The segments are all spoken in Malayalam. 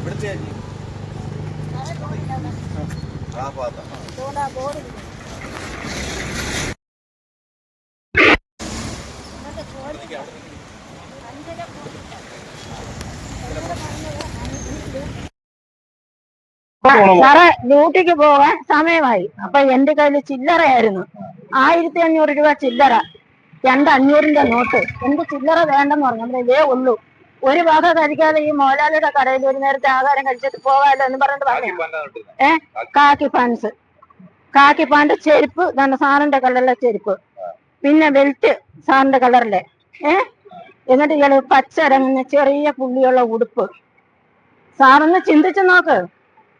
ഇവിടുത്തെ ചേച്ചി ആ ഭാഗത്താണ് സാറേ ഡ്യൂട്ടിക്ക് പോകാൻ സമയമായി. അപ്പൊ എന്റെ കയ്യിൽ ചില്ലറയായിരുന്നു. ആയിരത്തി അഞ്ഞൂറ് രൂപ ചില്ലറ. രണ്ട് അഞ്ഞൂറിന്റെ നോട്ട്. എന്ത് ചില്ലറ വേണ്ടെന്ന് പറഞ്ഞു. ഇതേ ഉള്ളൂ. ഒരു ഭാഗം കഴിക്കാതെ ഈ മോലാലിയുടെ കടയിൽ ഒരു നേരത്തെ ആഹാരം കഴിച്ചിട്ട് പോകാമല്ലോ എന്ന് പറഞ്ഞിട്ട് പറഞ്ഞു ഏ? കാക്കി. പാൻസ്. കാക്കി പാന്റ് ചെരുപ്പ് ഇതാണ് സാറിന്റെ കളറിലെ ചെരുപ്പ്. പിന്നെ ബെൽറ്റ് സാറിന്റെ കളറിലെ. ഏ? എന്നിട്ട് ഇയാൾ പച്ചരങ്ങുന്ന ചെറിയ പുള്ളിയുള്ള ഉടുപ്പ്. സാറൊന്ന് ചിന്തിച്ചു നോക്ക്.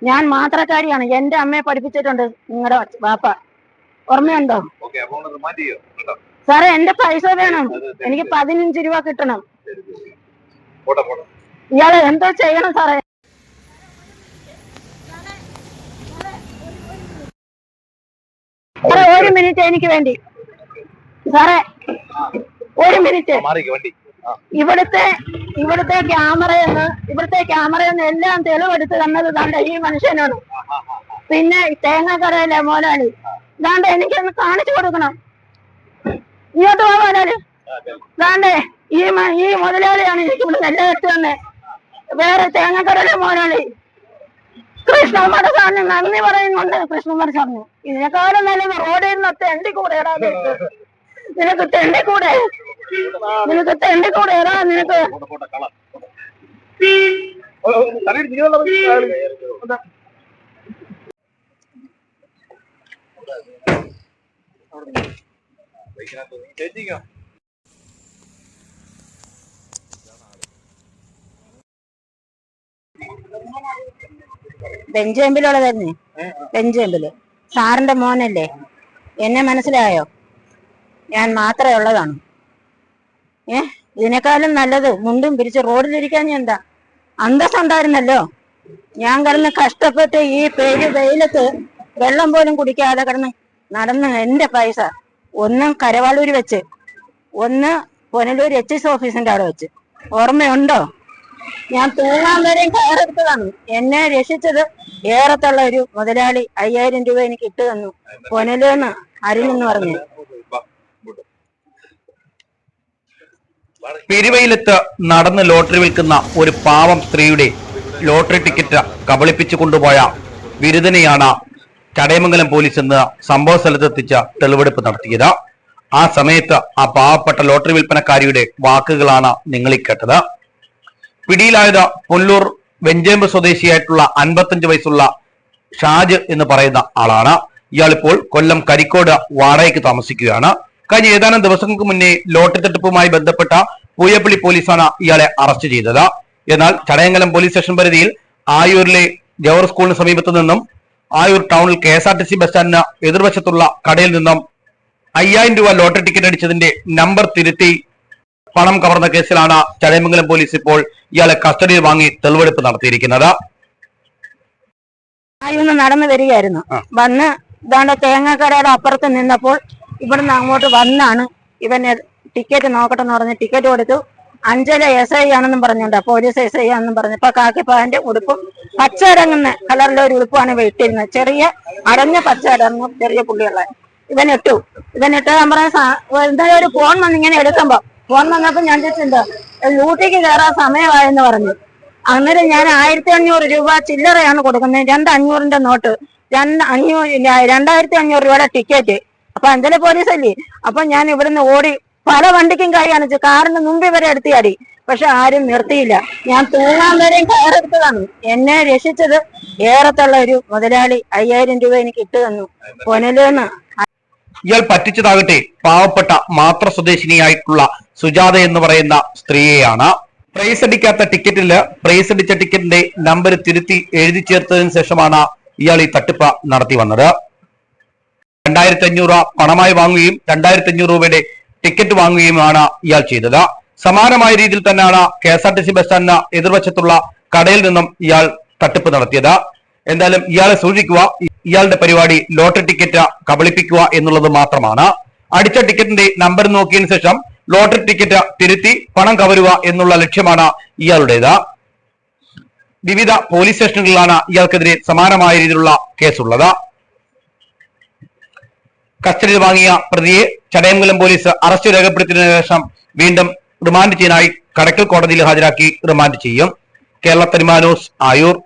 ഞാൻ മാത്രക്കാരിയാണ്. എന്റെ അമ്മയെ പഠിപ്പിച്ചിട്ടുണ്ട് നിങ്ങളുടെ വാപ്പ. ഓർമ്മയുണ്ടോ? സാറേ എന്റെ പൈസ വേണം. എനിക്ക് പതിനഞ്ച് രൂപ കിട്ടണം. ഇയാൾ എന്തോ ചെയ്യണം സാറേ. സാറേ ഒരു മിനിറ്റ് എനിക്ക് വേണ്ടി. സാറേ ഒരു മിനിറ്റ്. ഇവിടുത്തെ ഇവിടുത്തെ ക്യാമറയെന്ന് ഇവിടുത്തെ ക്യാമറയെന്ന് എല്ലാം തെളിവെടുത്ത് തന്നത് താണ്ട ഈ മനുഷ്യനാണ്. പിന്നെ തേങ്ങക്കടയിലെ മോലാളി താണ്ട എനിക്കൊന്ന് കാണിച്ചു കൊടുക്കണം. ഇങ്ങോട്ട് പോ മോലാളി ദാണ്ടേ ഈ ഈ മുതലാളിയാണ് നെല്ല് കെട്ടി തന്നെ വേറെ തേങ്ങക്കടലെ മോനാളി കൃഷ്ണകുമാർ സാറിന് നന്ദി പറയുന്നുണ്ട് കൃഷ്ണകുമാർ സാറിന് ഇതിനെക്കാളും നല്ലത് റോഡിൽ നിന്ന് തെണ്ടി കൂടെ നിനക്ക് തെണ്ടി കൂടെ നിനക്ക് തെണ്ടി കൂടെ നിനക്ക് പോട്ടെ പോട്ടെ കള ബെഞ്ച് എമ്പിൽ സാറിന്റെ മോനല്ലേ? എന്നെ മനസ്സിലായോ? ഞാൻ മാത്രമേ ഉള്ളതാണ്. ഏ? ഇതിനേക്കാളും നല്ലത് മുണ്ടും പിരിച്ച് റോഡിലിരിക്കാൻ ഞാൻ എന്താ? അന്തസ്സുണ്ടായിരുന്നല്ലോ. ഞാൻ കിടന്ന് കഷ്ടപ്പെട്ട് ഈ പേര് വെയിലത്ത് വെള്ളം പോലും കുടിക്കാതെ കിടന്ന് നടന്ന് എന്റെ പൈസ ഒന്ന് കരവാളൂര് വെച്ച് ഒന്ന് പുനലൂർ എച്ച് എസ് ഓഫീസിന്റെ അവിടെ വെച്ച്. ഓർമ്മയുണ്ടോ? ഞാൻ തൂങ്ങാൻ വരെയും കയറെടുത്തതാണ് എന്നെ രക്ഷിച്ചത് ഏറത്തുള്ള ഒരു മുതലാളി അയ്യായിരം രൂപ എനിക്ക് ഇട്ട് തന്നു. പൊനലെന്ന് അരുണെന്ന് പറഞ്ഞു. പെരുവയിലെത്ത് നടന്ന് ലോട്ടറി വിൽക്കുന്ന ഒരു പാവം സ്ത്രീയുടെ ലോട്ടറി ടിക്കറ്റ് കബളിപ്പിച്ചു കൊണ്ടുപോയ ബിരുദനെയാണ് ചടയമംഗലം പോലീസ് ഇന്ന് സംഭവ സ്ഥലത്തെത്തിച്ച തെളിവെടുപ്പ് നടത്തിയത്. ആ സമയത്ത് ആ പാവപ്പെട്ട ലോട്ടറി വിൽപ്പനക്കാരിയുടെ വാക്കുകളാണ് നിങ്ങളീ കേട്ടത്. പിടിയിലായത് പൊല്ലൂർ വെഞ്ചേമ്പ് സ്വദേശിയായിട്ടുള്ള അൻപത്തഞ്ച് വയസ്സുള്ള ഷാജ് എന്ന് പറയുന്ന ആളാണ്. ഇയാളിപ്പോൾ കൊല്ലം കരിക്കോട് വാടകയ്ക്ക് താമസിക്കുകയാണ്. കഴിഞ്ഞ ഏതാനും ദിവസങ്ങൾക്ക് മുന്നേ ലോട്ടറി തട്ടിപ്പുമായി ബന്ധപ്പെട്ട പൂയപ്പള്ളി പോലീസാണ് ഇയാളെ അറസ്റ്റ് ചെയ്തത്. എന്നാൽ ചടയങ്കലം പോലീസ് സ്റ്റേഷൻ പരിധിയിൽ ആയൂരിലെ ജവഹർ സ്കൂളിന് സമീപത്തു നിന്നും ആയൂർ ടൗണിൽ K S R T C bus സ്റ്റാൻഡിന് എതിർവശത്തുള്ള കടയിൽ നിന്നും അയ്യായിരം രൂപ ലോട്ടറി ടിക്കറ്റ് അടിച്ചതിന്റെ നമ്പർ തിരുത്തി പണം കവർന്ന കേസിലാണ് ചടയമംഗലം പോലീസ് ഇപ്പോൾ ഇയാളെ കസ്റ്റഡിയിൽ വാങ്ങി തെളിവെടുപ്പ് നടത്തിയിരിക്കുന്നത്. നടന്നു വരികയായിരുന്നു. വന്ന് ഇതാണ്ട് തേങ്ങാക്കടയുടെ അപ്പുറത്ത് നിന്നപ്പോൾ ഇവിടുന്ന് അങ്ങോട്ട് വന്നാണ് ഇവനെ ടിക്കറ്റ് നോക്കട്ടെ എന്ന് പറഞ്ഞ് ടിക്കറ്റ് കൊടുത്തു. അഞ്ചല എസ് ഐ ആണെന്നും പറഞ്ഞുണ്ട് പോലീസ് എസ് ഐ ആണെന്നും പറഞ്ഞു. ഇപ്പൊ കാക്കിപ്പാന്റെ ഉടുപ്പും പച്ച ഇറങ്ങുന്ന കളറിലെ ഒരു ഉടുപ്പാണ് ഇട്ടിരുന്നത്. ചെറിയ അടഞ്ഞ പച്ച ഇറങ്ങും ചെറിയ പുള്ളിയുള്ള. ഇട്ടു. ഇവൻ ഇട്ട് ഞാൻ പറഞ്ഞ എന്തായാലും ഒരു ഫോൺ വന്ന് ഇങ്ങനെ എടുക്കുമ്പോ ഫോൺ വന്നപ്പോ ഞാൻ ചോദിച്ചിട്ടുണ്ട് ഊട്ടിക്ക് കയറാൻ സമയമായെന്ന് പറഞ്ഞു. അന്നേരം ഞാൻ ആയിരത്തി അഞ്ഞൂറ് രൂപ ചില്ലറയാണ് കൊടുക്കുന്നത്. രണ്ട് അഞ്ഞൂറിന്റെ നോട്ട്. രണ്ട് അഞ്ഞൂറ് രണ്ടായിരത്തി അഞ്ഞൂറ് രൂപയുടെ ടിക്കറ്റ് അപ്പൊ അഞ്ചല പോലീസ് അല്ലേ? അപ്പൊ ഞാൻ ഇവിടുന്ന് ഓടി പല വണ്ടിക്കും കൈ കാണിച്ചു കാറിന് മുമ്പിൽ വരെ എടുത്തിയാടി പക്ഷെ ആരും നിർത്തിയില്ല. ഞാൻ തൂങ്ങാൻ വരെയും കയറെടുത്തതാണ്. എന്നെ രക്ഷിച്ചത് ഏറത്തുള്ള ഒരു മുതലാളി അയ്യായിരം രൂപ എനിക്ക് ഇട്ടു തന്നു. പൊനലെന്ന് ഇയാൾ പറ്റിച്ചതാകട്ടെ പാവപ്പെട്ട മാത്ര സ്വദേശിനിയായിട്ടുള്ള സുജാത എന്ന് പറയുന്ന സ്ത്രീയെയാണ്. പ്രൈസ് അടിക്കാത്ത ടിക്കറ്റിൽ പ്രൈസ് അടിച്ച ടിക്കറ്റിന്റെ നമ്പർ തിരുത്തി എഴുതി ചേർത്തതിനു ശേഷമാണ് ഇയാൾ ഈ തട്ടിപ്പ് നടത്തി വന്നത്. രണ്ടായിരത്തി അഞ്ഞൂറ് രൂപ പണമായി വാങ്ങുകയും രണ്ടായിരത്തി അഞ്ഞൂറ് രൂപയുടെ ടിക്കറ്റ് വാങ്ങുകയുമാണ് ഇയാൾ ചെയ്തത്. സമാനമായ രീതിയിൽ തന്നെയാണ് K S R T C bus സ്റ്റാൻഡിന് എതിർവശത്തുള്ള കടയിൽ നിന്നും ഇയാൾ തട്ടിപ്പ് നടത്തിയത്. എന്തായാലും ഇയാളെ സൂക്ഷിക്കുക. ഇയാളുടെ പരിപാടി ലോട്ടറി ടിക്കറ്റ് കബളിപ്പിക്കുക എന്നുള്ളത് മാത്രമാണ്. അടിച്ച ടിക്കറ്റിന്റെ നമ്പർ നോക്കിയതിനു ശേഷം ലോട്ടറി ടിക്കറ്റ് തിരുത്തി പണം കവരുക എന്നുള്ള ലക്ഷ്യമാണ് ഇയാളുടേത്. വിവിധ പോലീസ് സ്റ്റേഷനുകളിലാണ് ഇയാൾക്കെതിരെ സമാനമായ രീതിയിലുള്ള കേസുള്ളത്. കസ്റ്റഡിയിൽ വാങ്ങിയ പ്രതിയെ ചടയമംഗലം പോലീസ് അറസ്റ്റ് രേഖപ്പെടുത്തിയതിനു ശേഷം വീണ്ടും റിമാൻഡ് ചെയ്യാനായി കടക്കൽ കോടതിയിൽ ഹാജരാക്കി റിമാൻഡ് ചെയ്യും. കേരള തനിമാ ന്യൂസ് ആയൂർ.